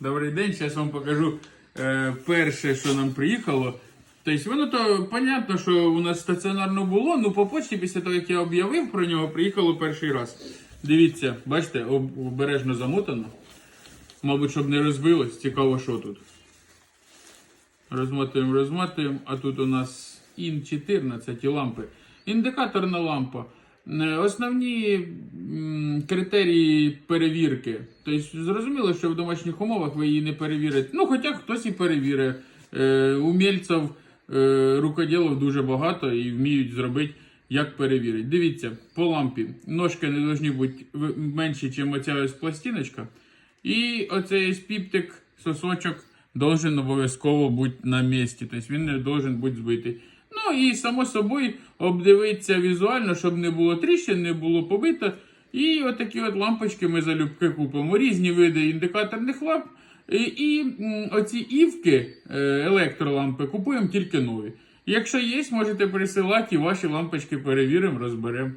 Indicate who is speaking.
Speaker 1: Добрий день, зараз вам покажу е, перше, що нам приїхало. Тобто, воно то понятно, що у нас стаціонарно було, ну по почті після того, як я об'явив про нього, приїхало перший раз. Дивіться, бачите, обережно замотано. Мабуть, щоб не розбилось. Цікаво, що тут. Розмотуємо, розмотуємо, а тут у нас ін 14 лампи. Індикаторна лампа. Е, Основні критерії перевірки. Тобто, зрозуміло, що в домашніх умовах ви її не перевірите. Ну, хоча хтось і перевірить. Е, умільців, е, рукоділів дуже багато і вміють зробити, як перевірити. Дивіться, по лампі ножки не повинні бути менші, ніж оця ось пластиночка. І оцей ось піптик, сосочок должен обов'язково бути на місці. Тобто він не должен бути збитий. Ну і само собою обдивитися візуально, щоб не було тріщин, не було побито. І отакі от лампочки ми залюбки купимо. Різні види індикаторних ламп. І, і оці івки, е, електролампи, купуємо тільки нові. Якщо є, можете присилати і ваші лампочки перевіримо, розберемо.